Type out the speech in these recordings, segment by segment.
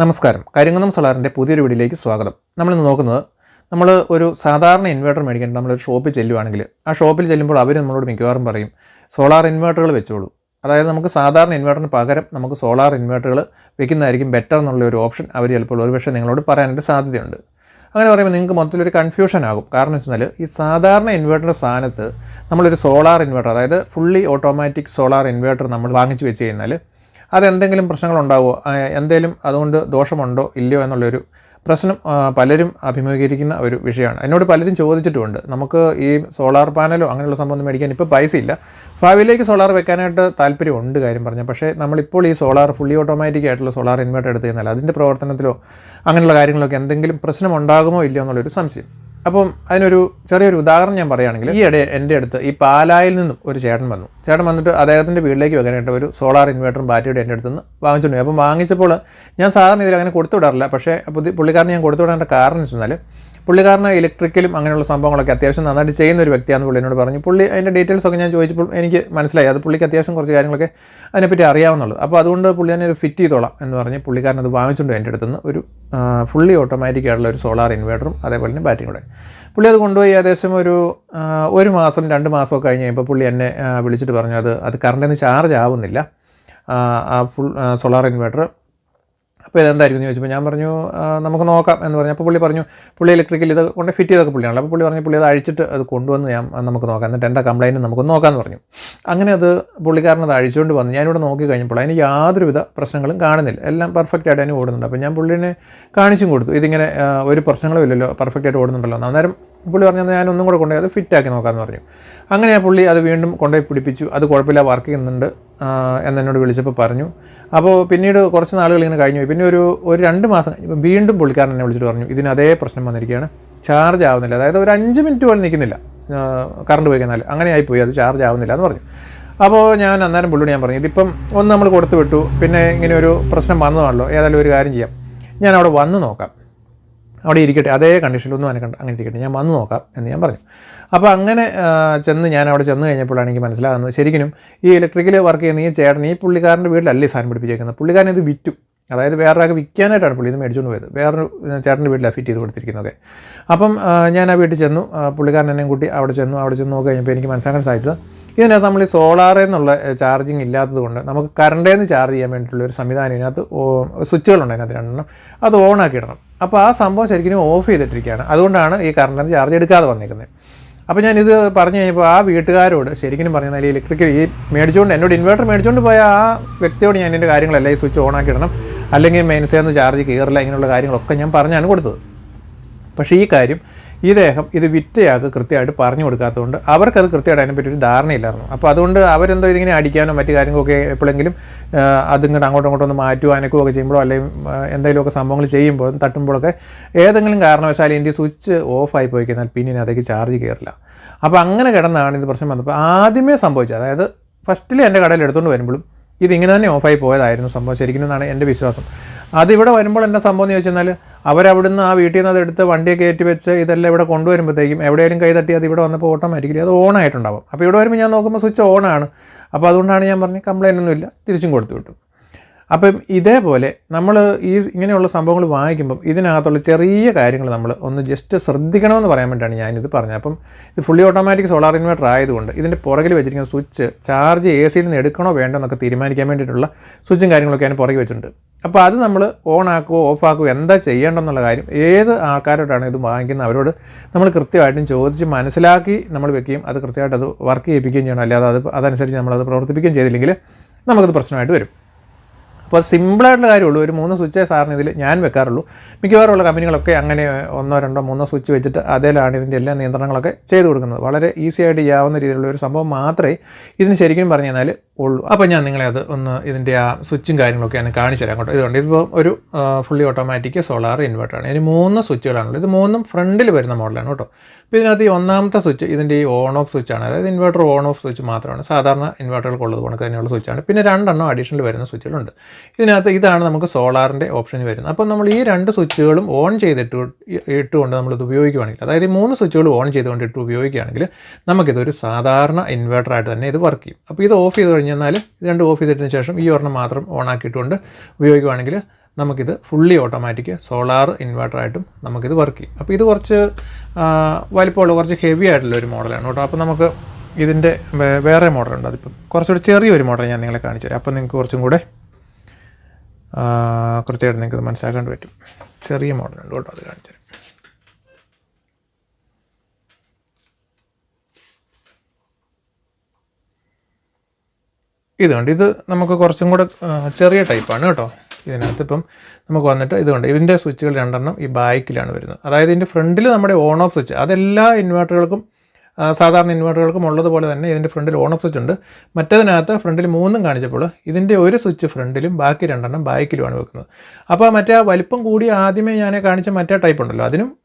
നമസ്കാരം. കരിങ്കുന്നം സോളാറിന്റെ പുതിയൊരു വീഡിയോയിലേക്ക് സ്വാഗതം. നമ്മളിന്ന് നോക്കുന്നത് നമ്മൾ ഒരു സാധാരണ ഇൻവേർട്ടർ മേടിക്കാൻ നമ്മളൊരു ഷോപ്പിൽ ചെല്ലുവാണെങ്കിൽ ആ ഷോപ്പിൽ ചെല്ലുമ്പോൾ അവർ നമ്മളോട് മിക്കവാറും പറയും സോളാർ ഇൻവേർട്ടറുകൾ വെച്ചോളൂ. അതായത് നമുക്ക് സാധാരണ ഇൻവേർട്ടറിന് പകരം നമുക്ക് സോളാർ ഇൻവേർട്ടറുകൾ വെക്കുന്നതായിരിക്കും ബെറ്റർ എന്നുള്ള ഒരു ഓപ്ഷൻ അവർ ചിലപ്പോൾ ഒരുപക്ഷെ നിങ്ങളോട് പറയാനായിട്ട് സാധ്യതയുണ്ട്. അങ്ങനെ പറയുമ്പോൾ നിങ്ങൾക്ക് മൊത്തത്തിലൊരു കൺഫ്യൂഷൻ ആകും. കാരണം വെച്ചാൽ ഈ സാധാരണ ഇൻവേർട്ടറിന്റെ സ്ഥാനത്ത് നമ്മളൊരു സോളാർ ഇൻവേർട്ടർ അതായത് ഫുള്ളി ഓട്ടോമാറ്റിക് സോളാർ ഇൻവേർട്ടർ നമ്മൾ വാങ്ങിച്ച് വെച്ച് കഴിഞ്ഞാൽ അതെന്തെങ്കിലും പ്രശ്നങ്ങളുണ്ടാവുമോ? ഉണ്ടാവുമോ എന്തെങ്കിലും അതുകൊണ്ട് ദോഷമുണ്ടോ? ഇല്ലയോ എന്നുള്ളൊരു പ്രശ്നം പലരും അഭിമുഖീകരിക്കുന്ന ഒരു വിഷയമാണ്. എന്നോട് പലരും ചോദിച്ചിട്ടുമുണ്ട്. നമുക്ക് ഈ സോളാർ പാനലോ അങ്ങനെയുള്ള സംഭവം മേടിക്കാൻ ഇപ്പോൾ പൈസ ഇല്ല. ഭാവിയിലേക്ക് സോളാർ വെക്കാനായിട്ട് താല്പര്യമുണ്ട് കാര്യം പറഞ്ഞാൽ. പക്ഷേ നമ്മളിപ്പോൾ ഈ സോളാർ ഫുള്ളി ഓട്ടോമാറ്റിക് ആയിട്ടുള്ള സോളാർ ഇൻവേർട്ടർ എടുത്തു കഴിഞ്ഞാൽ അതിന്റെ പ്രവർത്തനത്തിലോ അങ്ങനെയുള്ള കാര്യങ്ങളൊക്കെ എന്തെങ്കിലും പ്രശ്നം ഉണ്ടാകുമോ ഇല്ലയോ എന്നുള്ളൊരു സംശയം. അപ്പം അതിനൊരു ചെറിയൊരു ഉദാഹരണം ഞാൻ പറയുകയാണെങ്കിൽ ഈ ഇടയിൽ എന്റെ അടുത്ത് ഈ പാലായിൽ നിന്നും ഒരു ചേട്ടൻ വന്നു. ചേട്ടൻ വന്നിട്ട് അദ്ദേഹത്തിന്റെ വീട്ടിലേക്ക് വെക്കാനായിട്ട് ഒരു സോളാർ ഇൻവേർട്ടറും ബാറ്ററിയും എന്റെ അടുത്ത് നിന്ന് വാങ്ങിച്ചിട്ടുണ്ട് അപ്പം വാങ്ങിച്ചപ്പോൾ ഞാൻ സാധാരണ ഇതിൽ അങ്ങനെ കൊടുത്തു വിടാറില്ല പക്ഷേ പുതിയ പുള്ളിക്കാരന് ഞാൻ കൊടുത്തു വിടേണ്ട കാരണം എന്ന് വെച്ചാൽ പുള്ളിക്കാരന് ഇലക്ട്രിക്കലും അങ്ങനെയുള്ള സംഭവങ്ങളൊക്കെ അത്യാവശ്യം നന്നായിട്ട് ചെയ്യുന്ന ഒരു വ്യക്തിയാണെന്ന് പുള്ളി എന്നോട് പറഞ്ഞു. പുള്ളി അതിന്റെ ഡീറ്റെയിൽസ് ഒക്കെ ഞാൻ ചോദിച്ചപ്പോൾ എനിക്ക് മനസ്സിലായി. അത് പുള്ളിക്ക് അത്യാവശ്യം കുറച്ച് കാര്യങ്ങളൊക്കെ അതിനെപ്പറ്റി അറിയാവുന്നുള്ളത്. അപ്പോൾ അതുകൊണ്ട് പുള്ളി തന്നെ ഒരു ഫിറ്റ് ചെയ്തോളാം എന്ന് പറഞ്ഞ് പുള്ളിക്കാരൻ അത് വാങ്ങിച്ചുകൊണ്ട് എന്റെ അടുത്തുനിന്ന് ഒരു ഫുള്ളി ഓട്ടോമാറ്റിക് ആയിട്ടുള്ള ഒരു സോളാർ ഇൻവേർട്ടറും അതേപോലെ തന്നെ ബാറ്ററി കൂടെ. പുള്ളി അത് കൊണ്ടുപോയി ഏകദേശം ഒരു ഒരു മാസം രണ്ട് മാസമൊക്കെ കഴിഞ്ഞ് കഴിയുമ്പോൾ പുള്ളി എന്നെ വിളിച്ചിട്ട് പറഞ്ഞു അത് അത് കറണ്ടിൽ നിന്ന് ചാർജ് ആവുന്നില്ല. ആ, ആ ഫുൾ സോളാർ ഇൻവേർട്ടർ അപ്പോൾ ഇതെന്തായിരിക്കും എന്ന് ചോദിച്ചപ്പോൾ ഞാൻ പറഞ്ഞു നമുക്ക് നോക്കാം എന്ന് പറഞ്ഞു. അപ്പോൾ പുള്ളി പറഞ്ഞു പുള്ളി ഇലക്ട്രിക്കൽ ഇത് കൊണ്ട് ഫിറ്റ് ചെയ്തൊക്കെ പുള്ളിയാണല്ലോ. അപ്പോൾ പുള്ളി പറഞ്ഞു പുള്ളി അത് അഴിച്ചിട്ട് അത് കൊണ്ടുവന്ന് ഞാൻ നമുക്ക് നോക്കാം. എന്നിട്ട് എന്താ കംപ്ലൈന്റ് നമുക്ക് നോക്കാമെന്ന് പറഞ്ഞു. അങ്ങനെ അത് പുള്ളിക്കാരൻ അത് അഴിച്ചുകൊണ്ട് വന്നു. ഞാനിവിടെ നോക്കി കഴിഞ്ഞപ്പോൾ അതിന് യാതൊരുവിധ പ്രശ്നങ്ങളും കാണുന്നില്ല. എല്ലാം പെർഫെക്റ്റ് ആയിട്ട് അതിന് ഓടുന്നുണ്ട്. അപ്പോൾ ഞാൻ പുള്ളിനെ കാണിച്ചും കൊടുത്തു. ഇതിങ്ങനെ ഒരു പ്രശ്നങ്ങളും ഇല്ലല്ലോ പെർഫെക്റ്റ് ആയിട്ട് ഓടുന്നുണ്ടല്ലോ. അന്നേരം പുള്ളി പറഞ്ഞു ഞാൻ ഒന്നും കൂടെ കൊണ്ടുപോയി അത് ഫിറ്റാക്കി നോക്കാമെന്ന് പറഞ്ഞു. അങ്ങനെ ആ പുള്ളി അത് വീണ്ടും കൊണ്ടുപോയി പിടിപ്പിച്ചു. അത് കുഴപ്പമില്ല വർക്ക് ചെയ്യുന്നുണ്ട് എന്നെന്നോട് വിളിച്ചപ്പോൾ പറഞ്ഞു. അപ്പോൾ പിന്നീട് കുറച്ച് നാളുകൾ ഇങ്ങനെ കഴിഞ്ഞു പിന്നെ ഒരു ഒരു രണ്ട് മാസം വീണ്ടും പുള്ളിക്കാരൻ എന്നെ വിളിച്ചിട്ട് പറഞ്ഞു ഇതിന് അതേ പ്രശ്നം വന്നിരിക്കുകയാണ് ചാർജ് ആവുന്നില്ല. അതായത് ഒരു അഞ്ച് മിനിറ്റ് പോലും നിൽക്കുന്നില്ല കറണ്ട് പോയി കഴിഞ്ഞാൽ. അങ്ങനെ ആയിപ്പോയി അത് ചാർജ് ആവുന്നില്ല എന്ന് പറഞ്ഞു. അപ്പോൾ ഞാൻ അന്നേരം പുള്ളിയോട് ഞാൻ പറഞ്ഞു ഇതിപ്പം ഒന്ന് നമ്മൾ കൊടുത്തു വിട്ടു പിന്നെ ഇങ്ങനെ ഒരു പ്രശ്നം വന്നതാണല്ലോ ഏതായാലും ഒരു കാര്യം ചെയ്യാം. ഞാൻ അവിടെ വന്ന് നോക്കാം. അവിടെ ഇരിക്കട്ടെ അതേ കണ്ടീഷനിൽ ഒന്നും അനക്കണ്ട അങ്ങനെ ഇരിക്കട്ടെ. ഞാൻ വന്ന് നോക്കാം എന്ന് ഞാൻ പറഞ്ഞു. അപ്പോൾ അങ്ങനെ ചെന്ന് ഞാൻ അവിടെ ചെന്ന് കഴിഞ്ഞപ്പോഴാണ് എനിക്ക് മനസ്സിലാകുന്നത് ശരിക്കും ഈ ഇലക്ട്രിക്കൽ വർക്ക് ചെയ്യുന്ന ഈ ചേട്ടൻ ഈ പുള്ളിക്കാരന്റെ വീട്ടിലല്ലേ സാധനം പിടിപ്പിച്ചേക്കുന്നത്? പുള്ളിക്കാരൻ ഇത് വിറ്റു. അതായത് വേറൊരാൾക്ക് വിൽക്കാനായിട്ടാണ് പുള്ളി ഇത് മേടിച്ചുകൊണ്ട് പോയത്. വേറൊരു ചേട്ടന്റെ വീട്ടിലാണ് ഫിറ്റ് ചെയ്ത് കൊടുത്തിരിക്കുന്നതൊക്കെ. അപ്പം ഞാൻ ആ വീട്ടിൽ ചെന്നു. പുള്ളിക്കാരൻ എന്നെയും കൂട്ടി അവിടെ ചെന്നു. അവിടെ ചെന്ന് നോക്കി കഴിഞ്ഞപ്പോൾ എനിക്ക് മനസ്സിലാക്കാൻ സാധിച്ചത് ഇതിനകത്ത് നമ്മൾ ഈ സോളാറിൽ നിന്നുള്ള ചാർജിങ് ഇല്ലാത്തത് കൊണ്ട് നമുക്ക് കറണ്ടേന്ന് ചാർജ് ചെയ്യാൻ വേണ്ടിയിട്ടുള്ള ഒരു സംവിധാനം ഇതിനകത്ത് സ്വിച്ചുകളുണ്ട് അതിനകത്ത് രണ്ടെണ്ണം. അത് ഓണാക്കി ഇടണം. അപ്പോൾ ആ സംഭവം ശരിക്കും ഓഫ് ചെയ്തിട്ടിരിക്കുകയാണ്. അതുകൊണ്ടാണ് ഈ കറണ്ടിന് ചാർജ് എടുക്കാതെ വന്നിരിക്കുന്നത്. അപ്പോൾ ഞാനിത് പറഞ്ഞു കഴിഞ്ഞപ്പോൾ ആ വീട്ടുകാരോട് ശരിക്കും പറഞ്ഞാൽ ഈ ഇലക്ട്രിക്കൽ ഈ മേടിച്ചുകൊണ്ട് എന്നോട് ഇൻവേർട്ടർ മേടിച്ചുകൊണ്ട് പോയ ആ വ്യക്തിയോട് ഞാൻ എന്റെ കാര്യങ്ങളെല്ലാം ഈ സ്വിച്ച് ഓൺ ആക്കി ഇടണം അല്ലെങ്കിൽ മെയിൻസേന്ന് ചാർജ് കയറില്ല ഇങ്ങനെയുള്ള കാര്യങ്ങളൊക്കെ ഞാൻ പറഞ്ഞാണ് കൊടുത്തത്. പക്ഷേ ഈ കാര്യം ഇദ്ദേഹം ഇത് വിറ്റയാൾക്ക് കൃത്യമായിട്ട് പറഞ്ഞു കൊടുക്കാത്തതുകൊണ്ട് അവർക്കത് കൃത്യമായിട്ട് അതിനെപ്പറ്റി ഒരു ധാരണയില്ലായിരുന്നു. അപ്പോൾ അതുകൊണ്ട് അവരെന്തോ ഇതിങ്ങനെ അടിക്കാനോ മറ്റു കാര്യങ്ങളൊക്കെ എപ്പോഴെങ്കിലും അതിങ്ങോട്ട് അങ്ങോട്ടും ഇങ്ങോട്ടും ഒന്ന് അനക്കുകയോ ഒക്കെ ചെയ്യുമ്പോഴോ അല്ലെങ്കിൽ എന്തെങ്കിലുമൊക്കെ സംഭവങ്ങൾ ചെയ്യുമ്പോൾ തട്ടുമ്പോഴൊക്കെ ഏതെങ്കിലും കാരണവശാൽ ഇതിന്റെ സ്വിച്ച് ഓഫായി പോയി കഴിഞ്ഞാൽ പിന്നെ അതേക്ക് ചാർജ് കയറില്ല അപ്പോൾ അങ്ങനെ കിടന്നാണ് ഇത് പ്രശ്നം വന്നപ്പോൾ ആദ്യമേ സംഭവിച്ചത്. അതായത് ഫസ്റ്റിൽ എന്റെ കടയിൽ എടുത്തുകൊണ്ട് വരുമ്പോഴും ഇതിങ്ങനെ തന്നെ ഓഫായി പോയതായിരുന്നു സംഭവം. ശരിക്കും എന്നാണ് എന്റെ വിശ്വാസം. അതിവിടെ വരുമ്പോൾ എന്താ സംഭവം എന്ന് ചോദിച്ചാൽ അവരവിടുന്ന് ആ വീട്ടിൽ നിന്ന് അതെടുത്ത് വണ്ടിയെ കയറ്റി വെച്ച് ഇതെല്ലാം ഇവിടെ കൊണ്ടുവരുമ്പോഴത്തേക്കും എവിടെയെങ്കിലും കൈ തട്ടി അത് ഇവിടെ വന്നപ്പോൾ ഓട്ടോമാറ്റിക്കലി അത് ഓൺ ആയിട്ടുണ്ടാവും അപ്പോൾ ഇവിടെ വരുമ്പോൾ ഞാൻ നോക്കുമ്പോൾ സ്വിച്ച് ഓണാണ്. അപ്പോൾ അതുകൊണ്ടാണ് ഞാൻ പറഞ്ഞത് കംപ്ലയിന്റ് ഒന്നുമില്ല തിരിച്ചും കൊടുത്തു വിട്ടു. അപ്പം ഇതേപോലെ നമ്മൾ ഈ ഇങ്ങനെയുള്ള സംഭവങ്ങൾ വാങ്ങിക്കുമ്പം ഇതിനകത്തുള്ള ചെറിയ കാര്യങ്ങൾ നമ്മൾ ഒന്ന് ജസ്റ്റ് ശ്രദ്ധിക്കണമെന്ന് പറയാൻ വേണ്ടിയാണ് ഞാനിത് പറഞ്ഞത്. അപ്പം ഇത് ഫുള്ളി ഓട്ടോമാറ്റിക് സോളാർ ഇൻവെർട്ടർ ആയതുകൊണ്ട് ഇതിന്റെ പുറകിൽ വെച്ചിരിക്കുന്ന സ്വിച്ച് ചാർജ് എ സിയിൽ നിന്ന് എടുക്കണോ വേണ്ടോ എന്നൊക്കെ തീരുമാനിക്കാൻ വേണ്ടിയിട്ടുള്ള സ്വിച്ചും കാര്യങ്ങളൊക്കെ അതിന് പുറകിൽ വെച്ചിട്ടുണ്ട്. അപ്പോൾ അത് നമ്മൾ ഓൺ ആക്കുകയോ ഓഫ് ആക്കുകയോ എന്താ ചെയ്യേണ്ടെന്നുള്ള കാര്യം ഏത് ആൾക്കാരോടാണ് ഇത് വാങ്ങിക്കുന്നത് അവരോട് നമ്മൾ കൃത്യമായിട്ടും ചോദിച്ച് മനസ്സിലാക്കി നമ്മൾ വെക്കുകയും അത് കൃത്യമായിട്ട് അത് വർക്ക് ചെയ്യിപ്പിക്കുകയും ചെയ്യണം. അല്ലാതെ അത് അതനുസരിച്ച് നമ്മളത് പ്രവർത്തിപ്പിക്കുകയും ചെയ്തില്ലെങ്കിൽ നമുക്കത് പ്രശ്നമായിട്ട് വരും. അപ്പോൾ സിമ്പിളായിട്ടുള്ള കാര്യമുള്ളൂ. ഒരു മൂന്ന് സ്വിച്ചേ സാറിന് ഇതിൽ ഞാൻ വെക്കാറുള്ളൂ. മിക്കവാറും ഉള്ള കമ്പനികളൊക്കെ അങ്ങനെ ഒന്നോ രണ്ടോ മൂന്നോ സ്വിച്ച് വെച്ചിട്ട് അതിലാണ് ഇതിന്റെ എല്ലാ നിയന്ത്രണങ്ങളൊക്കെ ചെയ്തു കൊടുക്കുന്നത്. വളരെ ഈസി ആയിട്ട് ചെയ്യാവുന്ന രീതിയിലുള്ള ഒരു സംഭവം മാത്രമേ ഇതിന് ശരിക്കും പറഞ്ഞു കഴിഞ്ഞാൽ ഉള്ളൂ. അപ്പോൾ ഞാൻ നിങ്ങളെ അത് ഒന്ന് ഇതിന്റെ ആ സ്വിച്ചും കാര്യങ്ങളൊക്കെ ഞാൻ കാണിച്ചു തരാം കേട്ടോ. ഇതുകൊണ്ട് ഇതിപ്പോൾ ഒരു ഫുള്ളി ഓട്ടോമാറ്റിക് സോളാർ ഇൻവെർട്ടറാണ് ഇതിന് മൂന്ന് സ്വിച്ചുകളാണുള്ളത് ഇത് മൂന്നും ഫ്രണ്ടിൽ വരുന്ന മോഡലാണ് കേട്ടോ. അപ്പോൾ ഇതിനകത്ത് ഈ ഒന്നാമത്തെ സ്വിച്ച് ഇതിന്റെ ഈ ഓൺ ഓഫ് സ്വിച്ചാണ് അതായത് ഇൻവെർട്ടർ ഓൺ ഓഫ് സ്വിച്ച് മാത്രമാണ്. സാധാരണ ഇൻവെർട്ടറുകൾക്കുള്ളത് കണക്ക് തന്നെയുള്ള സ്വിച്ചാണ് പിന്നെ രണ്ടെണ്ണം അഡീഷണൽ വരുന്ന സ്വിച്ചുകളുണ്ട് ഇതിനകത്ത് ഇതാണ് നമുക്ക് സോളാറിന്റെ ഓപ്ഷൻ വരുന്നത്. അപ്പോൾ നമ്മൾ ഈ രണ്ട് സ്വിച്ചുകളും ഓൺ ചെയ്തിട്ട് ഇട്ടുകൊണ്ട് നമ്മളിത് ഉപയോഗിക്കുകയാണെങ്കിൽ അതായത് ഈ മൂന്ന് സ്വിച്ചുകൾ ഓൺ ചെയ്തുകൊണ്ട് ഇട്ട് ഉപയോഗിക്കുകയാണെങ്കിൽ നമുക്കിതൊരു സാധാരണ ഇൻവെർട്ടറായിട്ട് തന്നെ ഇത് വർക്ക് ചെയ്യും. അപ്പോൾ ഇത് ഓഫ് ചെയ്ത് കഴിഞ്ഞാൽ ഇത് രണ്ട് ഓഫ് ചെയ്തിട്ടതിന് ശേഷം ഈ ഒരെണ്ണം മാത്രം ഓൺ ആക്കിയിട്ടുണ്ട്. ഉപയോഗിക്കുകയാണെങ്കിൽ നമുക്കിത് ഫുള്ളി ഓട്ടോമാറ്റിക് സോളാർ ഇൻവെർട്ടറായിട്ടും നമുക്കിത് വർക്ക് ചെയ്യും. അപ്പോൾ ഇത് കുറച്ച് വലിപ്പമുള്ള കുറച്ച് ഹെവി ആയിട്ടുള്ള ഒരു മോഡലാണ് കേട്ടോ. അപ്പോൾ നമുക്ക് ഇതിന്റെ വേറെ മോഡലുണ്ട് അതിപ്പം കുറച്ചുകൂടി ചെറിയൊരു മോഡൽ ഞാൻ നിങ്ങളെ കാണിച്ചു തരാം. അപ്പോൾ നിങ്ങൾക്ക് കുറച്ചും കൂടെ കൃത്യമായിട്ട് നിങ്ങൾക്ക് മനസ്സിലാക്കാൻ പറ്റും. ചെറിയ മോഡലുണ്ട് കേട്ടോ അത് കാണിച്ചു തരാം ഇത് നമുക്ക് കുറച്ചും കൂടെ ചെറിയ ടൈപ്പാണ് കേട്ടോ. ഇതിനകത്ത് ഇപ്പം നമുക്ക് വന്നിട്ട് ഇതുകൊണ്ട് ഇതിന്റെ സ്വിച്ചുകൾ രണ്ടെണ്ണം ഈ ബാക്കിലാണ് വരുന്നത്. അതായത് ഇതിന്റെ ഫ്രണ്ടിൽ നമ്മുടെ ഓൺ ഓഫ് സ്വിച്ച് അതെല്ലാ ഇൻവേർട്ടറുകൾക്കും സാധാരണ ഇൻവേർട്ടറുകൾക്കും ഉള്ളതുപോലെ തന്നെ ഇതിന്റെ ഫ്രണ്ടിൽ ഓൺ ഓഫ് സ്വിച്ച് ഉണ്ട് മറ്റേതിനകത്ത് ഫ്രണ്ടിൽ മൂന്നും കാണിച്ചപ്പോൾ ഇതിന്റെ ഒരു സ്വിച്ച് ഫ്രണ്ടിലും ബാക്കി രണ്ടെണ്ണം ബാക്കിലുമാണ് വെക്കുന്നത്. അപ്പോൾ മറ്റേ ആ വലിപ്പം കൂടി ആദ്യമേ ഞാൻ കാണിച്ച മറ്റേ ടൈപ്പ് ഉണ്ടല്ലോ അതിനും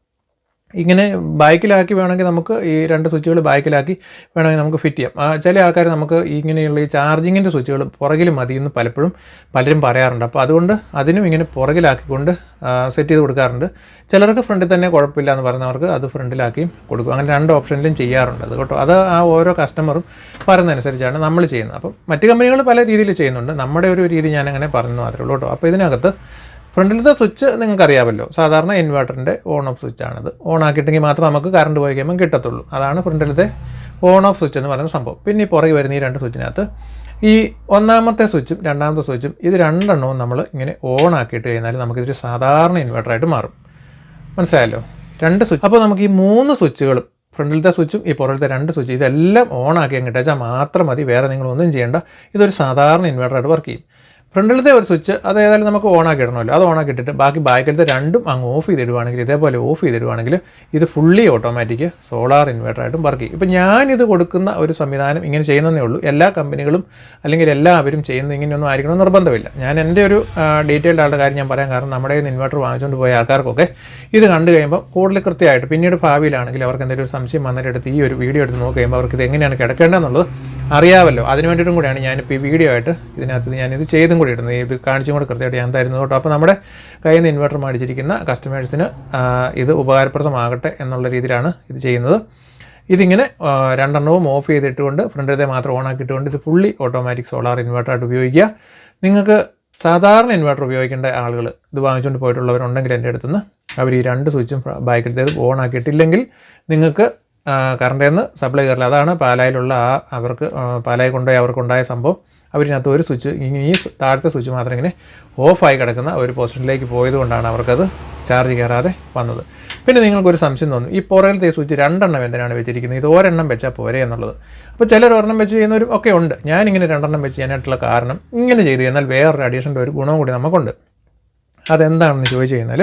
ഇങ്ങനെ ബാക്കിലാക്കി വേണമെങ്കിൽ നമുക്ക് ഈ രണ്ട് സ്വിച്ചുകൾ ബാക്കിലാക്കി വേണമെങ്കിൽ നമുക്ക് ഫിറ്റ് ചെയ്യാം. ചില ആൾക്കാർ നമുക്ക് ഇങ്ങനെയുള്ള ഈ ചാർജിങ്ങിന്റെ സ്വിച്ചുകൾ പുറകിൽ മതി എന്ന് പലപ്പോഴും പലരും പറയാറുണ്ട്. അപ്പോൾ അതുകൊണ്ട് അതിനും ഇങ്ങനെ പുറകിലാക്കിക്കൊണ്ട് സെറ്റ് ചെയ്ത് കൊടുക്കാറുണ്ട്. ചിലർക്ക് ഫ്രണ്ടിൽ തന്നെ കുഴപ്പമില്ല എന്ന് പറയുന്നവർക്ക് അത് ഫ്രണ്ടിലാക്കിയും കൊടുക്കും. അങ്ങനെ രണ്ട് ഓപ്ഷനിലും ചെയ്യാറുണ്ട് അത് കേട്ടോ. അത് ആ ഓരോ കസ്റ്റമറും പറയുന്നതനുസരിച്ചാണ് നമ്മൾ ചെയ്യുന്നത്. അപ്പം മറ്റ് കമ്പനികൾ പല രീതിയിൽ ചെയ്യുന്നുണ്ട്. നമ്മുടെ ഒരു രീതി ഞാനങ്ങനെ പറഞ്ഞു മാത്രമേ ഉള്ളൂ കേട്ടോ. അപ്പോൾ ഇതിനകത്ത് ഫ്രണ്ടിലത്തെ സ്വിച്ച് നിങ്ങൾക്ക് അറിയാമല്ലോ സാധാരണ ഇൻവെർട്ടറിന്റെ ഓൺ ഓഫ് സ്വിച്ച് ആണത്. ഓൺ ആക്കിയിട്ടെങ്കിൽ മാത്രമേ നമുക്ക് കറണ്ട് പോയി കിട്ടത്തുള്ളൂ. അതാണ് ഫ്രണ്ടിലത്തെ ഓൺ ഓഫ് സ്വിച്ച് എന്ന് പറയുന്ന സംഭവം. പിന്നെ ഈ പുറകെ വരുന്ന ഈ രണ്ട് സ്വിച്ചിനകത്ത് ഈ ഒന്നാമത്തെ സ്വിച്ചും രണ്ടാമത്തെ സ്വിച്ചും ഇത് രണ്ടെണ്ണവും നമ്മൾ ഇങ്ങനെ ഓൺ ആക്കിയിട്ട് കഴിഞ്ഞാൽ നമുക്കിതൊരു സാധാരണ ഇൻവെർട്ടറായിട്ട് മാറും. മനസ്സിലായല്ലോ? രണ്ട് സ്വിച്ച് അപ്പോൾ നമുക്ക് ഈ മൂന്ന് സ്വിച്ചുകളും ഫ്രണ്ടിലത്തെ സ്വിച്ചും ഈ പുറകിലത്തെ രണ്ട് സ്വിച്ച് ഇതെല്ലാം ഓൺ ആക്കി അങ്ങ് മാത്രം മതി. വേറെ നിങ്ങളൊന്നും ചെയ്യേണ്ട. ഇതൊരു സാധാരണ ഇൻവെർട്ടറായിട്ട് വർക്ക് ചെയ്യും. ഫ്രണ്ടിലത്തെ ഒരു സ്വിച്ച് അത് ഏതായാലും നമുക്ക് ഓണാക്കി ഇടണമല്ലോ. അത് ഓൺ ആക്കി ഇട്ടിട്ട് ബാക്കി ബാക്കിലത്തെ രണ്ടും അങ്ങ് ഓഫ് ചെയ്തിടുവാണെങ്കിൽ ഇതേപോലെ ഓഫ് ചെയ്തിടുവാണെങ്കിൽ ഇത് ഫുള്ളി ഓട്ടോമാറ്റിക് സോളാർ ഇൻവേർട്ടറായിട്ടും വർക്ക് ചെയ്യും. ഇപ്പം ഞാനിത് കൊടുക്കുന്ന ഒരു സംവിധാനം ഇങ്ങനെ ചെയ്യുന്നതേ ഉള്ളൂ. എല്ലാ കമ്പനികളും അല്ലെങ്കിൽ എല്ലാവരും ചെയ്യുന്നത് ഇങ്ങനെയൊന്നും ആയിരിക്കണം നിർബന്ധമില്ല. ഞാൻ എന്റെ ഒരു ഡീറ്റെയിൽഡ് ആളുടെ കാര്യം ഞാൻ പറയാൻ കാരണം നമ്മുടെ കയ്യിൽ ഇൻവെർട്ടർ വാങ്ങിച്ചുകൊണ്ട് പോയ ആൾക്കാർക്കൊക്കെ ഇത് കണ്ടു കഴിയുമ്പോൾ കൂടുതൽ കൃത്യമായിട്ട് പിന്നീട് ഭാവിയിലാണെങ്കിൽ അവർക്ക് എന്തെങ്കിലും ഒരു സംശയം വന്നിട്ടെടുത്ത് ഈ ഒരു വീഡിയോ എടുത്ത് നോക്കി കഴിയുമ്പോൾ അവർക്ക് ഇത് എങ്ങനെയാണ് കിടക്കേണ്ടതെന്നുള്ളത് അറിയാമല്ലോ അതിന് വേണ്ടിയിട്ടും കൂടിയാണ് ഞാനിപ്പോൾ ഈ വീഡിയോ ആയിട്ട് ഇതിനകത്ത് ഞാനിത് ചെയ്തും കൂടി ഇടുന്നത് ഇത് കാണിച്ചും കൂടെ കൃത്യമായിട്ട് ഞാൻ തരുന്നത് കേട്ടോ. അപ്പോൾ നമ്മുടെ കയ്യിൽ നിന്ന് ഇൻവെർട്ടർ മേടിച്ചിരിക്കുന്ന കസ്റ്റമേഴ്സിന് ഇത് ഉപകാരപ്രദമാകട്ടെ എന്നുള്ള രീതിയിലാണ് ഇത് ചെയ്യുന്നത്. ഇതിങ്ങനെ രണ്ടെണ്ണവും ഓഫ് ചെയ്തിട്ടുകൊണ്ട് ഫ്രണ്ടിലത്തെ മാത്രം ഓൺ ആക്കിയിട്ടുകൊണ്ട് ഇത് ഫുള്ളി ഓട്ടോമാറ്റിക് സോളാർ ഇൻവെർട്ടറായിട്ട് ഉപയോഗിക്കുക. നിങ്ങൾക്ക് സാധാരണ ഇൻവെർട്ടർ ഉപയോഗിക്കേണ്ട ആളുകൾ ഇത് വാങ്ങിച്ചുകൊണ്ട് പോയിട്ടുള്ളവരുണ്ടെങ്കിൽ എന്റെ അടുത്തുനിന്ന് അവർ ഈ രണ്ട് സ്വിച്ചും ബാക്കിലത്തേത് ഓൺ ആക്കിയിട്ടില്ലെങ്കിൽ നിങ്ങൾക്ക് കറണ്ടിൽ നിന്ന് സപ്ലൈ കയറില്ല അതാണ് പാലായിലുള്ള ആ അവർക്ക് പാലായി കൊണ്ടുപോയി അവർക്കുണ്ടായ സംഭവം. അവരിനകത്ത് ഒരു സ്വിച്ച് ഈ താഴത്തെ സ്വിച്ച് മാത്രം ഇങ്ങനെ ഓഫായി കിടക്കുന്ന ഒരു പൊസിഷനിലേക്ക് പോയത് കൊണ്ടാണ് അവർക്കത് ചാർജ് കയറാതെ വന്നത്. പിന്നെ നിങ്ങൾക്കൊരു സംശയം തോന്നും ഈ പുറകിലത്തെ സ്വിച്ച് രണ്ടെണ്ണം എന്തിനാണ് വെച്ചിരിക്കുന്നത്? ഇത് ഒരെണ്ണം വെച്ചാൽ പോരെ എന്നുള്ളത്. അപ്പോൾ ചിലർ ഒരെണ്ണം വെച്ച് ചെയ്യുന്നവരും ഒക്കെ ഉണ്ട്. ഞാനിങ്ങനെ രണ്ടെണ്ണം വെച്ച് ചെയ്യാനായിട്ടുള്ള കാരണം ഇങ്ങനെ ചെയ്തു. എന്നാൽ വേറൊരു അഡീഷന്റെ ഒരു ഗുണം കൂടി നമുക്കുണ്ട്. അതെന്താണെന്ന് ചോദിച്ചു കഴിഞ്ഞാൽ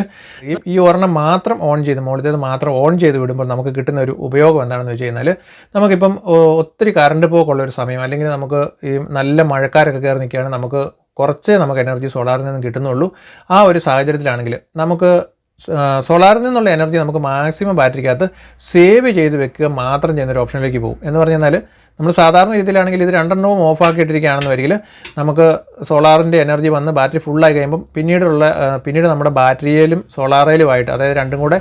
ഈ ഒരെണ്ണം മാത്രം ഓൺ ചെയ്ത് മുകളിലത്തേത് മാത്രം ഓൺ ചെയ്ത് വിടുമ്പോൾ നമുക്ക് കിട്ടുന്ന ഒരു ഉപയോഗം എന്താണെന്ന് വെച്ച് കഴിഞ്ഞാൽ നമുക്കിപ്പം ഒത്തിരി കറണ്ട് പോക്കുള്ള ഒരു സമയം അല്ലെങ്കിൽ നമുക്ക് ഈ നല്ല മഴക്കാരൊക്കെ കയറി നിൽക്കുകയാണ് നമുക്ക് കുറച്ചേ നമുക്ക് എനർജി സോളാറിൽ നിന്ന് കിട്ടുന്നുള്ളൂ. ആ ഒരു സാഹചര്യത്തിലാണെങ്കിൽ നമുക്ക് സോളാറിൽ നിന്നുള്ള എനർജി നമുക്ക് മാക്സിമം ബാറ്ററിക്കകത്ത് സേവ് ചെയ്ത് വെക്കുക മാത്രം ചെയ്യുന്ന ഒരു ഓപ്ഷനിലേക്ക് പോകും. എന്ന് പറഞ്ഞാൽ നമ്മൾ സാധാരണ രീതിയിലാണെങ്കിൽ ഇത് രണ്ടെണ്ണവും ഓഫ് ആക്കിയിട്ടിരിക്കുകയാണെന്ന് വരികിൽ നമുക്ക് സോളാറിന്റെ എനർജി വന്ന് ബാറ്ററി ഫുള്ളായി കഴിയുമ്പം പിന്നീടുള്ള പിന്നീട് നമ്മുടെ ബാറ്ററിയിലും സോളാറയിലുമായിട്ട് അതായത് രണ്ടും കൂടെ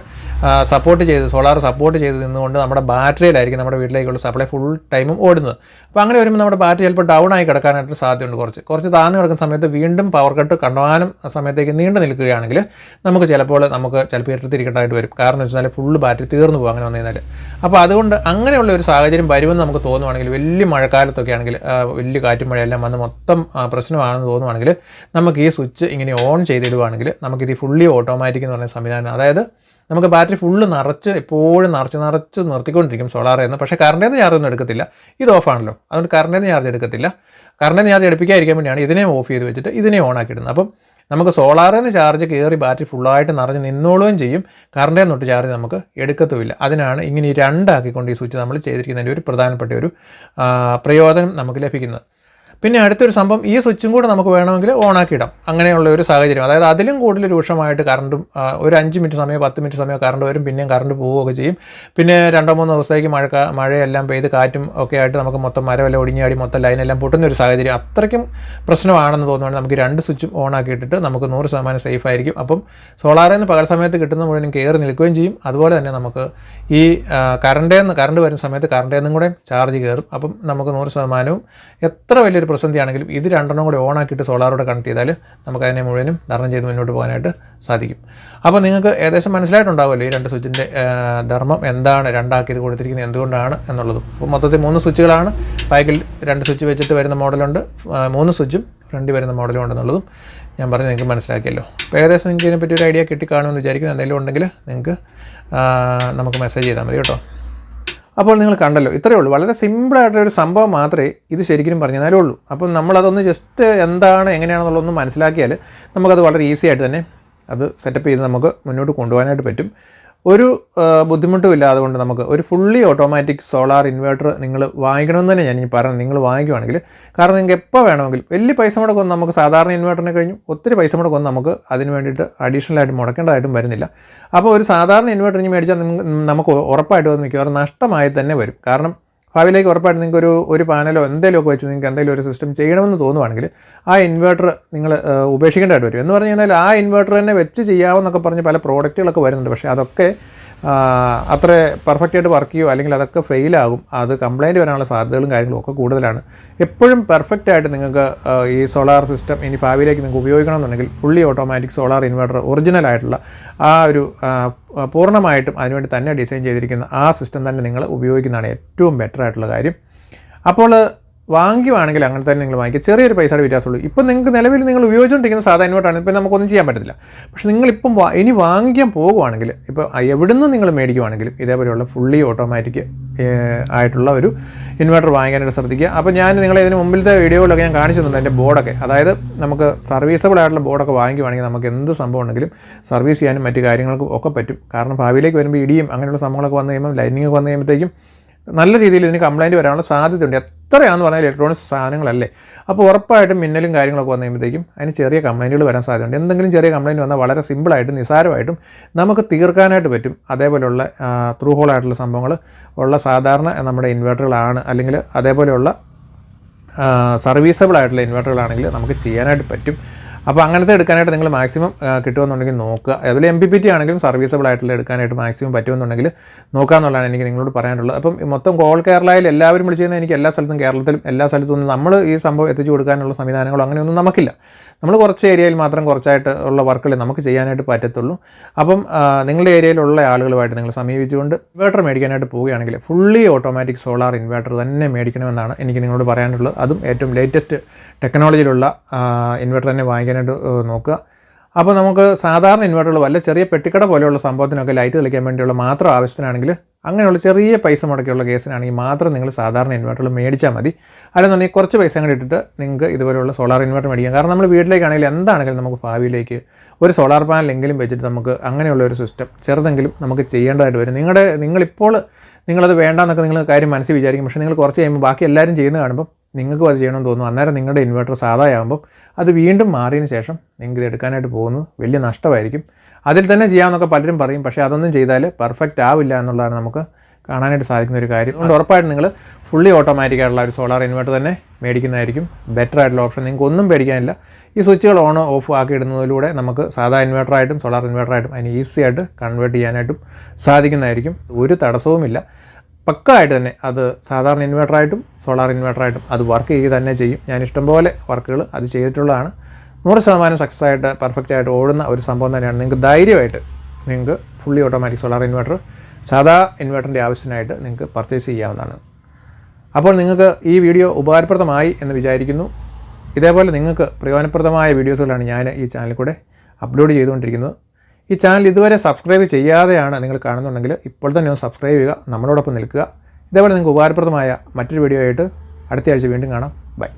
സപ്പോർട്ട് ചെയ്ത് സോളാർ സപ്പോർട്ട് ചെയ്ത് നിന്നുകൊണ്ട് നമ്മുടെ ബാറ്ററിയിലായിരിക്കും നമ്മുടെ വീട്ടിലേക്കുള്ള സപ്ലൈ ഫുൾ ടൈമും ഓടുന്നത്. അപ്പോൾ അങ്ങനെ വരുമ്പോൾ നമ്മുടെ ബാറ്ററി ചിലപ്പോൾ ഡൗൺ ആയി കിടക്കാനായിട്ട് സാധ്യതയുണ്ട് കുറച്ച്. കുറച്ച് താഴ്ന്നു കിടക്കുന്ന സമയത്ത് വീണ്ടും പവർ കട്ട് കണ്ടവാനും സമയത്തേക്ക് നീണ്ടു നിൽക്കുകയാണെങ്കിൽ നമുക്ക് ചിലപ്പോൾ നമുക്ക് ചിലപ്പോൾ ഇരട്ടിത്തിരിക്കേണ്ടതായിട്ട് വരും. കാരണം വെച്ചാൽ ഫുള്ള് ബാറ്ററി തീർന്നു പോകും അങ്ങനെ വന്നു കഴിഞ്ഞാൽ അപ്പോൾ അതുകൊണ്ട് അങ്ങനെയുള്ള ഒരു സാഹചര്യം വരുമെന്ന് നമുക്ക് തോന്നുവാണെങ്കിൽ വലിയ മഴക്കാലത്തൊക്കെ ആണെങ്കിൽ വലിയ കാറ്റും മഴയെല്ലാം വന്ന് മൊത്തം പ്രശ്നമാണെന്ന് തോന്നുവാണെങ്കിൽ നമുക്ക് ഈ സ്വിച്ച് ഇങ്ങനെ ഓൺ ചെയ്തിടുവാണെങ്കിൽ നമുക്കിത് ഫുള്ളി ഓട്ടോമാറ്റിക് എന്ന് പറയുന്ന സംവിധാനം അതായത് നമുക്ക് ബാറ്ററി ഫുള്ള് നിറച്ച് എപ്പോഴും നിറച്ച് നിറച്ച് നിർത്തിക്കൊണ്ടിരിക്കും സോളാർ എന്ന്. പക്ഷേ കറണ്ടിൽ നിന്ന് ചാർജ് ഒന്നും എടുക്കത്തില്ല. ഇത് ഓഫാണല്ലോ അതുകൊണ്ട് കറണ്ടിൽ നിന്ന് ചാർജ് എടുക്കത്തില്ല. കറണ്ടിൽ നിന്ന് ചാർജ് എടുപ്പിക്കാതിരിക്കാൻ വേണ്ടിയാണ് ഇതിനെ ഓഫ് ചെയ്ത് വെച്ചിട്ട് ഇതിനെ ഓൺ ആക്കി ഇടുന്നത്. അപ്പം നമുക്ക് സോളാറിൽ നിന്ന് ചാർജ് കയറി ബാറ്ററി ഫുള്ളായിട്ട് നിറഞ്ഞ് നിന്നോളുകയും ചെയ്യും. കറണ്ടിൽ നിന്നൊട്ട് ചാർജ് നമുക്ക് എടുക്കത്തുമില്ല. അതിനാണ് ഇങ്ങനെ ഈ രണ്ടാക്കിക്കൊണ്ട് ഈ സ്വിച്ച് നമ്മൾ ചെയ്തിരിക്കുന്നതിന്റെ ഒരു പ്രധാനപ്പെട്ട ഒരു പ്രയോജനം നമുക്ക് ലഭിക്കുന്നത്. പിന്നെ അടുത്തൊരു സംഭവം ഈ സ്വിച്ചും കൂടെ നമുക്ക് വേണമെങ്കിൽ ഓണാക്കി ഇടാം അങ്ങനെയുള്ള ഒരു സാഹചര്യം. അതായത് അതിലും കൂടുതൽ രൂക്ഷമായിട്ട് കറണ്ടും ഒരു അഞ്ച് മിനിറ്റ് സമയം പത്ത് മിനിറ്റ് സമയം കറണ്ട് വരും പിന്നെയും കറണ്ട് പോവുകയൊക്കെ ചെയ്യും. പിന്നെ രണ്ടോ മൂന്നോ ദിവസത്തേക്ക് മഴ മഴയെല്ലാം പെയ്ത് കാറ്റും ഒക്കെ ആയിട്ട് നമുക്ക് മൊത്തം മരമെല്ലാം ഒടിഞ്ഞാടി മൊത്തം ലൈനെല്ലാം പൊട്ടുന്ന ഒരു സാഹചര്യം അത്രയ്ക്കും പ്രശ്നമാണെന്ന് തോന്നുവാണെങ്കിൽ നമുക്ക് രണ്ട് സ്വിച്ചും ഓൺ ആക്കിയിട്ടിട്ട് നമുക്ക് നൂറ് ശതമാനം സേഫ് ആയിരിക്കും. അപ്പം സോളാറിൽ നിന്ന് പകൽ സമയത്ത് കിട്ടുന്ന മുഴുവൻ കയറി നിൽക്കുകയും ചെയ്യും. അതുപോലെ തന്നെ നമുക്ക് ഈ കറണ്ടേന്ന് കറണ്ട് വരുന്ന സമയത്ത് കറണ്ടേന്നും കൂടെ ചാർജ് കയറും. അപ്പം നമുക്ക് നൂറ് ശതമാനവും എത്ര വലിയൊരു പ്രതിസന്ധി ആണെങ്കിലും ഇത് രണ്ടെണ്ണം കൂടി ഓണാക്കിയിട്ട് സോളാറോടെ കണക്ട് ചെയ്താൽ നമുക്ക് അതിനെ മുഴുവനും ധർണം ചെയ്ത് മുന്നോട്ട് പോകാനായിട്ട് സാധിക്കും. അപ്പോൾ നിങ്ങൾക്ക് ഏകദേശം മനസ്സിലായിട്ടുണ്ടാവുമല്ലോ ഈ രണ്ട് സ്വിച്ചിന്റെ ധർമ്മം എന്താണ് രണ്ടാക്കിയത് കൊടുത്തിരിക്കുന്നത് എന്തുകൊണ്ടാണ് എന്നുള്ളതും. അപ്പോൾ മൊത്തത്തിൽ മൂന്ന് സ്വിച്ചുകളാണ്. ബാക്കിൽ രണ്ട് സ്വിച്ച് വെച്ചിട്ട് വരുന്ന മോഡലുണ്ട്. മൂന്ന് സ്വിച്ചും ഫ്രണ്ടിൽ വരുന്ന മോഡലും ഉണ്ടെന്നുള്ളതും ഞാൻ പറഞ്ഞ് നിങ്ങൾക്ക് മനസ്സിലാക്കിയല്ലോ. അപ്പോൾ ഏകദേശം നിങ്ങൾക്ക് ഇതിനെപ്പറ്റി ഒരു ഐഡിയ കിട്ടിക്കാണുമെന്ന് വിചാരിക്കുന്നു. എന്തെങ്കിലും ഉണ്ടെങ്കിൽ നിങ്ങൾക്ക് നമുക്ക് മെസ്സേജ് ചെയ്താൽ മതി കേട്ടോ. അപ്പോൾ നിങ്ങൾ കണ്ടല്ലോ ഇത്രയേ ഉള്ളൂ. വളരെ സിമ്പിളായിട്ടുള്ള ഒരു സംഭവം മാത്രമേ ഇത് ശരിക്കും പറഞ്ഞാലേ ഉള്ളൂ. അപ്പം നമ്മളതൊന്ന് ജസ്റ്റ് എന്താണ് എങ്ങനെയാണെന്നുള്ളതൊന്ന് മനസ്സിലാക്കിയാൽ നമുക്കത് വളരെ ഈസി ആയിട്ട് തന്നെ അത് സെറ്റപ്പ് ചെയ്ത് നമുക്ക് മുന്നോട്ട് കൊണ്ടുപോകാനായിട്ട് പറ്റും. ഒരു ആ, ബുദ്ധിമുട്ടും ഇല്ലാതെ അതുകൊണ്ട് നമുക്ക് ഒരു ഫുള്ളി ഓട്ടോമാറ്റിക് സോളാർ ഇൻവേർട്ടർ നിങ്ങൾ വാങ്ങിക്കണമെന്ന് തന്നെ ഞാൻ ഈ പറഞ്ഞു നിങ്ങൾ വാങ്ങിക്കുവാണെങ്കിൽ കാരണം നിങ്ങൾക്ക് എപ്പോൾ വേണമെങ്കിലും വലിയ പൈസ മുടക്കൊന്നും നമുക്ക് സാധാരണ ഇൻവേർട്ടറിനെ കഴിഞ്ഞും ഒത്തിരി പൈസ മുടക്കൊന്നും നമുക്ക് അതിന് വേണ്ടിയിട്ട് അഡീഷണലായിട്ട് മുടക്കേണ്ടതായിട്ടും വരുന്നില്ല. അപ്പോൾ ഒരു സാധാരണ ഇൻവേർട്ടർ ഇനി മേടിച്ചാൽ നമുക്ക് ഉറപ്പായിട്ടും അത് മിക്കവാറും നഷ്ടമായി തന്നെ വരും. കാരണം ഭാവിയിലേക്ക് ഉറപ്പായിട്ട് നിങ്ങൾക്ക് ഒരു ഒരു പാനലോ എന്തെങ്കിലുമൊക്കെ വെച്ച് നിങ്ങൾക്ക് എന്തെങ്കിലും ഒരു സിസ്റ്റം ചെയ്യണമെന്ന് തോന്നുവാണെങ്കിൽ ആ ഇൻവേർട്ടർ നിങ്ങൾ ഉപേക്ഷിക്കേണ്ടതായിട്ട് വരും. എന്ന് പറഞ്ഞു കഴിഞ്ഞാൽ ആ ഇൻവേർട്ടർ തന്നെ വെച്ച് ചെയ്യാമെന്നൊക്കെ പറഞ്ഞ് പല പ്രോഡക്റ്റുകളൊക്കെ വരുന്നുണ്ട്. പക്ഷേ അതൊക്കെ അത്ര പെർഫെക്റ്റായിട്ട് വർക്ക് ചെയ്യുമോ അല്ലെങ്കിൽ അതൊക്കെ ഫെയിലാകും അത് കംപ്ലൈന്റ് വരാനുള്ള സാധ്യതകളും കാര്യങ്ങളും ഒക്കെ കൂടുതലാണ്. എപ്പോഴും പെർഫെക്റ്റായിട്ട് നിങ്ങൾക്ക് ഈ സോളാർ സിസ്റ്റം ഇനി ഭാവിയിലേക്ക് നിങ്ങൾക്ക് ഉപയോഗിക്കണമെന്നുണ്ടെങ്കിൽ fully automatic solar inverter original ആയിട്ടുള്ള ആ ഒരു പൂർണമായിട്ടും അതിനുവേണ്ടി തന്നെ ഡിസൈൻ ചെയ്തിരിക്കുന്ന ആ സിസ്റ്റം തന്നെ നിങ്ങൾ ഉപയോഗിക്കുന്നതാണ് ഏറ്റവും ബെറ്റർ ആയിട്ടുള്ള കാര്യം. അപ്പോൾ വാങ്ങിക്കുവാണെങ്കിൽ അങ്ങനെ തന്നെ നിങ്ങൾ വാങ്ങിക്കുക. ചെറിയൊരു പൈസയുടെ വ്യത്യാസമുള്ളൂ. ഇപ്പം നിങ്ങൾക്ക് നിലവിൽ നിങ്ങൾ ഉപയോഗിച്ചുകൊണ്ടിരിക്കുന്ന സാധാ ഇൻവേർട്ടാണ് ഇപ്പം നമുക്കൊന്നും ചെയ്യാൻ പറ്റത്തില്ല. പക്ഷേ നിങ്ങളിപ്പം ഇനി വാങ്ങിക്കാൻ പോകുവാണെങ്കിൽ ഇപ്പോൾ എവിടുന്ന് നിങ്ങൾ മേടിക്കുവാണെങ്കിലും ഇതേപോലെയുള്ള ഫുള്ളി ഓട്ടോമാറ്റിക് ആയിട്ടുള്ള ഒരു ഇൻവെർട്ടർ വാങ്ങിക്കാനായിട്ട് ശ്രദ്ധിക്കുക. അപ്പോൾ ഞാൻ നിങ്ങളെ ഇതിന് മുമ്പിലത്തെ വീഡിയോകളിലൊക്കെ ഞാൻ കാണിച്ചു തന്നിട്ടുണ്ട് എന്റെ ബോർഡൊക്കെ. അതായത് നമുക്ക് സർവീസബിൾ ആയിട്ടുള്ള ബോർഡൊക്കെ വാങ്ങിക്കുവാണെങ്കിൽ നമുക്ക് എന്ത് സംഭവം ഉണ്ടെങ്കിലും സർവീസ് ചെയ്യാനും മറ്റു കാര്യങ്ങൾക്കും ഒക്കെ പറ്റും. കാരണം ഭാവിയിലേക്ക് വരുമ്പോൾ ഇടിയും അങ്ങനെയുള്ള സംഭവങ്ങളൊക്കെ വന്നു കഴിയുമ്പോൾ ലൈനിങ് വന്നു കഴിയുമ്പോഴത്തേക്കും നല്ല രീതിയിൽ ഇതിന് കംപ്ലൈന്റ് വരാനുള്ള സാധ്യതയുണ്ട്. എത്രയാണെന്ന് പറഞ്ഞാൽ ഇലക്ട്രോണിക്സ് സാധനങ്ങളല്ലേ. അപ്പോൾ ഉറപ്പായിട്ടും മിന്നലും കാര്യങ്ങളൊക്കെ വന്നു കഴിയുമ്പോഴത്തേക്കും അതിന് ചെറിയ കംപ്ലൈന്റുകൾ വരാൻ സാധ്യതയുണ്ട്. എന്തെങ്കിലും ചെറിയ കംപ്ലൈന്റ് വന്നാൽ വളരെ സിമ്പിളായിട്ടും നിസാരമായിട്ടും നമുക്ക് തീർക്കാനായിട്ട് പറ്റും. അതേപോലെയുള്ള ത്രൂ ഹോൾ ആയിട്ടുള്ള സംഭവങ്ങൾ ഉള്ള സാധാരണ നമ്മുടെ ഇൻവെർട്ടറുകളാണ് അല്ലെങ്കിൽ അതേപോലെയുള്ള സർവീസബിൾ ആയിട്ടുള്ള ഇൻവെർട്ടറുകളാണെങ്കിൽ നമുക്ക് ചെയ്യാനായിട്ട് പറ്റും. അപ്പോൾ അങ്ങനത്തെ എടുക്കാനായിട്ട് നിങ്ങൾ മാക്സിമം കിട്ടുമെന്നുണ്ടെങ്കിൽ നോക്കുക. അതുപോലെ എം പി പി ടി ആണെങ്കിലും സർവീസബിൾ ആയിട്ടുള്ള എടുക്കാനായിട്ട് മാക്സിമം പറ്റുമെന്നുണ്ടെങ്കിൽ നോക്കുക എന്നുള്ളതാണ് എനിക്ക് നിങ്ങളോട് പറയാനുള്ളത്. അപ്പം മൊത്തം കോൾ കേരളയിൽ എല്ലാവരും വിളിച്ചു കഴിഞ്ഞാൽ എനിക്ക് എല്ലാ സ്ഥലത്തും കേരളത്തിലും എല്ലാ സ്ഥലത്തും നമ്മൾ ഈ സംഭവം എത്തിച്ചു കൊടുക്കാനുള്ള സംവിധാനങ്ങളോ അങ്ങനെയൊന്നും നമുക്കില്ല. നമ്മൾ കുറച്ച് ഏരിയയിൽ മാത്രം കുറച്ചായിട്ട് ഉള്ള വർക്കുകൾ നമുക്ക് ചെയ്യാനായിട്ട് പറ്റത്തുള്ളൂ. അപ്പം നിങ്ങളുടെ ഏരിയയിലുള്ള ആളുകളുമായിട്ട് നിങ്ങൾ സമീപിച്ചുകൊണ്ട് ഇൻവേർട്ടർ മേടിക്കാനായിട്ട് പോവുകയാണെങ്കിൽ ഫുള്ളി ഓട്ടോമാറ്റിക് സോളാർ ഇൻവേർട്ടർ തന്നെ മേടിക്കണമെന്നാണ് എനിക്ക് നിങ്ങളോട് പറയാനുള്ളത്. അതും ഏറ്റവും ലേറ്റസ്റ്റ് ടെക്നോളജിയിലുള്ള ഇൻവേർട്ടർ തന്നെ വാങ്ങിക്കാനായിട്ട് ഏ, നോക്കുക. അപ്പോൾ നമുക്ക് സാധാരണ ഇൻവെർട്ടറുകൾ വല്ല ചെറിയ പെട്ടിക്കട പോലെയുള്ള സംഭവത്തിനൊക്കെ ലൈറ്റ് തെളിക്കാൻ വേണ്ടിയുള്ള മാത്രം ആവശ്യത്തിനാണെങ്കിൽ അങ്ങനെയുള്ള ചെറിയ പൈസ മുടക്കിയുള്ള കേസിനാണെങ്കിൽ മാത്രം നിങ്ങൾ സാധാരണ ഇൻവെർട്ടറുകൾ മേടിച്ചാൽ മതി. അല്ലെന്നുണ്ടെങ്കിൽ കുറച്ച് പൈസ കൂടി ഇട്ടിട്ട് നിങ്ങൾക്ക് ഇതുപോലെയുള്ള സോളാർ ഇൻവെർട്ടർ മേടിക്കാം. കാരണം നമ്മൾ വീട്ടിലേക്കാണെങ്കിൽ എന്താണെങ്കിലും നമുക്ക് ഭാവിയിലേക്ക് ഒരു സോളാർ പാനലെങ്കിലും വെച്ചിട്ട് നമുക്ക് അങ്ങനെയുള്ള ഒരു സിസ്റ്റം ചെറുതെങ്കിലും നമുക്ക് ചെയ്യേണ്ടതായിട്ട് വരും. നിങ്ങളുടെ നിങ്ങളിപ്പോൾ നിങ്ങളത് വേണ്ടെന്നൊക്കെ നിങ്ങൾ കാര്യം മനസ്സിൽ വിചാരിക്കും. പക്ഷേ നിങ്ങൾ കുറച്ച് കഴിയുമ്പോൾ ബാക്കി എല്ലാവരും ചെയ്യുന്ന കാണുമ്പോൾ നിങ്ങൾക്കും അത് ചെയ്യണമെന്ന് തോന്നും അന്നേരം നിങ്ങളുടെ ഇൻവെർട്ടർ സാധായാകുമ്പോൾ അത് വീണ്ടും മാറിയതിന് ശേഷം നിങ്ങൾക്ക് ഇത് എടുക്കാനായിട്ട് പോകുന്നത് വലിയ നഷ്ടമായിരിക്കും. അതിൽ തന്നെ ചെയ്യാമെന്നൊക്കെ പലരും പറയും. പക്ഷേ അതൊന്നും ചെയ്താൽ പെർഫെക്റ്റ് ആവില്ല എന്നുള്ളതാണ് നമുക്ക് കാണാനായിട്ട് സാധിക്കുന്ന ഒരു കാര്യം. അതുകൊണ്ട് ഉറപ്പായിട്ടും നിങ്ങൾ ഫുള്ളി ഓട്ടോമാറ്റിക് ആയിട്ടുള്ള ഒരു സോളാർ ഇൻവെർട്ടർ തന്നെ മേടിക്കുന്നതായിരിക്കും ബെറ്റർ ആയിട്ടുള്ള ഓപ്ഷൻ നിങ്ങൾക്ക് ഒന്നും പേടിക്കാനില്ല. ഈ സ്വിച്ചുകൾ ഓൺ ഓഫ് ആക്കി ഇടുന്നതിലൂടെ നമുക്ക് സാധാ ഇൻവെർട്ടറായിട്ടും സോളാർ ഇൻവെർട്ടറായിട്ടും അതിന് ഈസി ആയിട്ട് കൺവേർട്ട് ചെയ്യാനായിട്ടും സാധിക്കുന്നതായിരിക്കും. ഒരു തടസ്സവുമില്ല. പക്കായിട്ട് തന്നെ അത് സാധാരണ ഇൻവെർട്ടറായിട്ടും സോളാർ ഇൻവെർട്ടറായിട്ടും അത് വർക്ക് ചെയ്യുക തന്നെ ചെയ്യും. ഞാൻ ഇഷ്ടംപോലെ വർക്കുകൾ അത് ചെയ്തിട്ടുള്ളതാണ്. നൂറ് ശതമാനം സക്സസ് ആയിട്ട് പെർഫെക്റ്റ് ആയിട്ട് ഓടുന്ന ഒരു സംഭവം തന്നെയാണ്. നിങ്ങൾക്ക് ധൈര്യമായിട്ട് നിങ്ങൾക്ക് ഫുള്ളി ഓട്ടോമാറ്റിക് സോളാർ ഇൻവെർട്ടർ സാധാ ഇൻവെർട്ടറിന്റെ ആവശ്യത്തിനായിട്ട് നിങ്ങൾക്ക് പർച്ചേസ് ചെയ്യാവുന്നതാണ്. അപ്പോൾ നിങ്ങൾക്ക് ഈ വീഡിയോ ഉപകാരപ്രദമായി എന്ന് വിചാരിക്കുന്നു. ഇതേപോലെ നിങ്ങൾക്ക് പ്രയോജനപ്രദമായ വീഡിയോസുകളാണ് ഞാൻ ഈ ചാനലിൽ കൂടെ അപ്ലോഡ് ചെയ്തുകൊണ്ടിരിക്കുന്നത്. ഈ ചാനൽ ഇതുവരെ സബ്സ്ക്രൈബ് ചെയ്യാതെയാണ് നിങ്ങൾ കാണുന്നുണ്ടെങ്കിൽ ഇപ്പോൾ തന്നെ ഒന്ന് സബ്സ്ക്രൈബ് ചെയ്യുക നമ്മളോടൊപ്പം നിൽക്കുക. ഇതേപോലെ നിങ്ങൾക്ക് ഉപകാരപ്രദമായ മറ്റൊരു വീഡിയോ ആയിട്ട് അടുത്ത ആഴ്ച വീണ്ടും കാണാം. ബൈ.